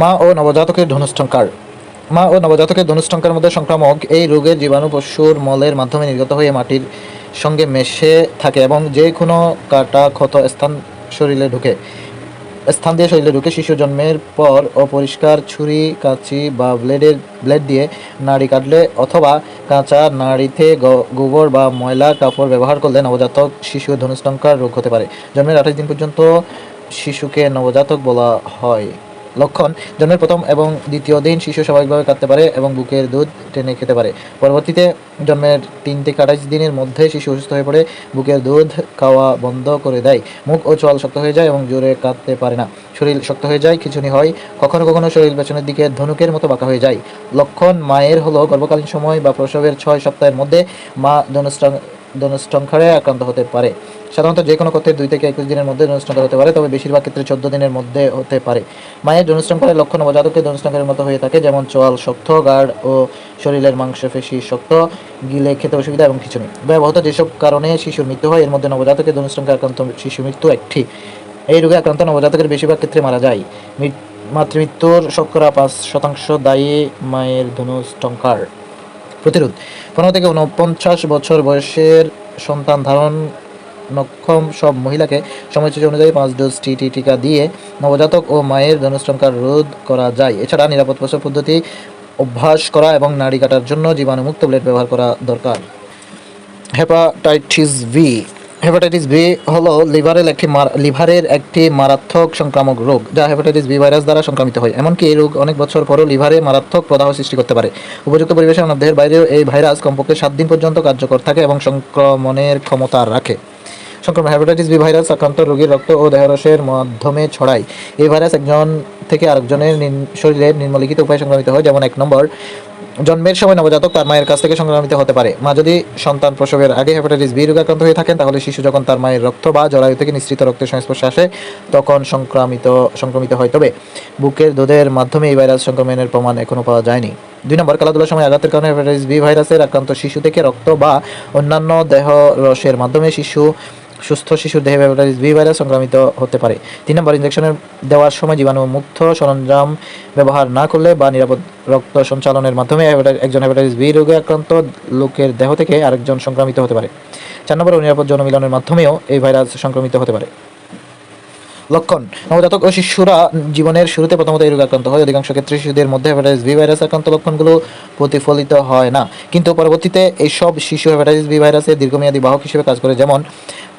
মা ও নবজাতকের ধনুষ্টঙ্কার মা ও নবজাতকের ধনুষ্টঙ্কার মধ্যে সংক্রামক এই রোগের জীবাণু পশুর মলের মাধ্যমে নির্গত হয়ে মাটির সঙ্গে মেশে থাকে এবং যে কোনো কাটা ক্ষত স্থান শরীরে ঢুকে। স্থান দিয়ে শরীরে ঢুকে শিশু জন্মের পর অপরিষ্কার ছুরি, কাঁচি বা ব্লেডের, ব্লেড দিয়ে নাড়ি কাটলে অথবা কাঁচা নাড়িতে গোবর বা ময়লা, কাপড় ব্যবহার করলে নবজাতক শিশু ধনুষ্টঙ্কার রোগ হতে পারে। জন্মের আঠাশ দিন পর্যন্ত শিশুকে নবজাতক বলা হয়। লক্ষণ। জন্মের প্রথম এবং দ্বিতীয় দিন শিশু স্বাভাবিকভাবে কাঁদতে পারে এবং বুকের দুধ টেনে খেতে পারে। পরবর্তীতে জন্মের তিন থেকে আঠাশ দিনের মধ্যে শিশু অসুস্থ হয়ে পড়ে, বুকের দুধ খাওয়া বন্ধ করে দেয়। মুখ ও চোয়াল শক্ত হয়ে যায় এবং জোরে কাঁদতে পারে না। শরীর শক্ত হয়ে যায়, খিচুনি হয়, কখনো কখনো শরীর পেছনের দিকে ধনুকের মতো বাঁকা হয়ে যায়। লক্ষণ মায়ের হলো গর্ভকালীন সময় বা প্রসবের ছয় সপ্তাহের মধ্যে মা ধনুষ্টং ধনুষ্টঙ্কারে আক্রান্ত হতে পারে। সাধারণত যে কোনো ক্ষেত্রে দুই থেকে একুশ দিনের মধ্যে ধনুষ্টঙ্কার হতে পারে, তবে বেশিরভাগ ক্ষেত্রে চোদ্দ দিনের মধ্যে হতে পারে। মায়ের ধনুষ্টঙ্কারের লক্ষণ নবজাতকের ধনুষ্টঙ্কারের মতো হয়ে থাকে, যেমন চোয়াল শক্ত, গাঢ় ও শরীরের মাংসপেশি শক্ত, গিলে খেতে অসুবিধা এবং খিচুনি। ব্যবহৃত যেসব কারণে শিশুর মৃত্যু হয়, এর মধ্যে নবজাতকের ধনুষ্টঙ্কার আক্রান্ত শিশু মৃত্যু একটি। এই রোগে আক্রান্ত নবজাতকের বেশিরভাগ ক্ষেত্রে মারা যায়। মাতৃমৃত্যুর শতকরা পাঁচ শতাংশ দায়ী মায়ের ধনুষ্টঙ্কার প্রতিরোধ। পনেরো থেকে উনপঞ্চাশ বছর বয়সের সন্তান ধারণ নক্ষম সব মহিলাকে সময়সূচি অনুযায়ী পাঁচ ডোজ টিটি টিকা দিয়ে নবজাতক ও মায়ের জনসংখ্যা রোধ করা যায়। এছাড়া নিরাপদ প্রসব পদ্ধতি অভ্যাস করা এবং নাড়ি কাটার জন্য জীবাণুমুক্ত ব্লেড ব্যবহার করা দরকার। হেপাটাইটিস বি হেপাটাইটিস বি হলো লিভারের একটি লিভারের একটি মারাত্মক সংক্রামক রোগ, যা হেপাটাইটিস বি ভাইরাস দ্বারা সংক্রামিত হয়। এমনকি এই রোগ অনেক বছর পরও লিভারে মারাত্মক প্রদাহ সৃষ্টি করতে পারে। উপযুক্ত পরিবেশে মানব দেহের বাইরেও এই ভাইরাস কমপক্ষে সাত দিন পর্যন্ত কার্যকর থাকে এবং সংক্রমণের ক্ষমতা রাখে। সংক্রমণ হেপাটাইটিস বি ভাইরাস আক্রান্ত রোগীর রক্ত ও দেহরসের মাধ্যমে ছড়ায়। এই ভাইরাস একজন থেকে আরেকজনের শরীরে নিম্নলিখিত উপায়ে সংক্রমিত হয়, যেমন এক নম্বর জন্মের সময় নবজাতক তার মায়ের কাছ থেকে সংক্রামিত হতে পারে। মা যদি সন্তান প্রসবের আগে হেপাটাইটিস বি রোগে আক্রান্ত হয়ে থাকেন, তাহলে শিশু যখন তার মায়ের রক্ত বা জরায়ু থেকে নিঃসৃত রক্তের সংস্পর্শে আসে, তখন সংক্রামিত, সংক্রমিত হয়। তবে বুকের দুধের মাধ্যমে এই ভাইরাস সংক্রমণের প্রমাণ এখনও পাওয়া যায়নি। দুই নম্বর, খেলাধুলার সময় আঘাতের কারণে হেপাটাইটিস বি ভাইরাসের আক্রান্ত শিশু থেকে রক্ত বা অন্যান্য দেহ রসের মাধ্যমে শিশু সুস্থ শিশুর দেহে হেপাটাইটিস বি ভাইরাস সংক্রমিত হতে পারে। তিন নম্বর ইঞ্জেকশনের দেওয়ার সময় জীবাণু মুক্ত সরঞ্জাম ব্যবহার না করলে বা নিরাপদ রক্ত সঞ্চালনের মাধ্যমে একজন হেপাটাইটিস বি রোগে আক্রান্ত লোকের দেহ থেকে আরেকজন সংক্রমিত হতে পারে। চার নম্বর নিরাপদ জনমিলনের মাধ্যমেও এই ভাইরাস সংক্রমিত হতে পারে। লক্ষণ, নবজাতক ও শিশুরা জীবনের শুরুতে প্রথমত এই রোগে আক্রান্ত হয়। অধিকাংশ ক্ষেত্রে শিশুদের মধ্যে হেপাটাইটিস বি ভাইরাস আক্রান্ত লক্ষণগুলো প্রতিফলিত হয় না। কিন্তু পরবর্তীতে এইসব শিশু হেপাটাইটিস বি ভাইরাসের দীর্ঘমেয়াদী বাহক হিসেবে কাজ করে। যেমন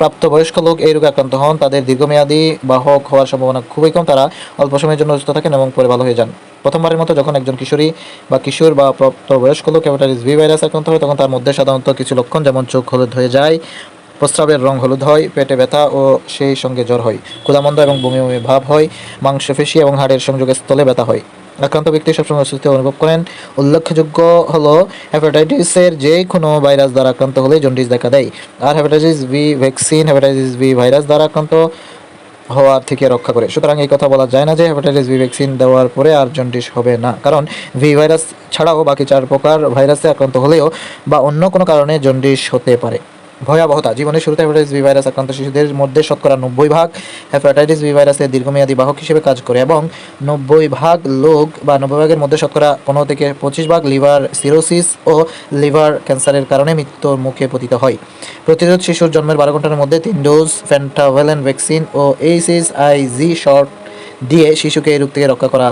প্রাপ্তবয়স্ক লোক এই রোগে আক্রান্ত হন, তাদের দীর্ঘমেয়াদী বাহক হওয়ার সম্ভাবনা খুবই কম, তারা অল্প সময়ের জন্য অসুস্থ থাকেন এবং পরে ভালো হয়ে যান। প্রথমবারের মতো যখন একজন কিশোরী বা কিশোর বা প্রাপ্তবয়স্ক লোক হেপাটাইটিস বি ভাইরাস আক্রান্ত হয়, তখন তার মধ্যে সাধারণত কিছু লক্ষণ যেমন চোখ হলুদ হয়ে যায়, প্রস্রাবের রং হলুদ হয়, পেটে ব্যথা ও সেই সঙ্গে জ্বর হয় ক্ষুধামন্দ এবং বমি বমি ভাব হয়, মাংসপেশি এবং হাড়ের সংযোগের স্থলে ব্যথা হয়। আক্রান্ত ব্যক্তি সবসময় অসুস্থ অনুভব করেন। উল্লেখযোগ্য হলো হেপাটাইটিসের যে কোনো ভাইরাস দ্বারা আক্রান্ত হলে জন্ডিস দেখা দেয়। আর hepatitis B vaccine hepatitis B virus দ্বারা আক্রান্ত হওয়ার থেকে রক্ষা করে। সুতরাং এই কথা বলা যায় না যে হেপাটাইটিস বি ভ্যাকসিন দেওয়ার পরে আর জন্ডিস হবে না। কারণ ভি ভাইরাস ছাড়াও বাকি চার প্রকার ভাইরাসে আক্রান্ত হলেও বা অন্য কোনো কারণে জন্ডিস হতে পারে। ভয়াবহতা। জীবনের শুরুতে হেপাটাইটিস বি ভাইরাস আক্রান্ত শিশুদের মধ্যে শতকরা নব্বই ভাগ হেপাটাইটিস বি ভাইরাসের দীর্ঘমেয়াদী বাহক হিসেবে কাজ করে এবং নব্বই ভাগ লোক বা নব্বই ভাগের মধ্যে শতকরা পনেরো থেকে পঁচিশ ভাগ লিভার সিরোসিস ও লিভার ক্যান্সারের কারণে মৃত্যুর মুখে পতিত হয়। প্রতিরোধ শিশুর জন্মের বারো ঘণ্টার মধ্যে তিন ডোজ ফ্যান্টাভেলেন ভ্যাকসিন ও এইচএসআইজি শট দিয়ে শিশুকে এই রোগ থেকে রক্ষা করা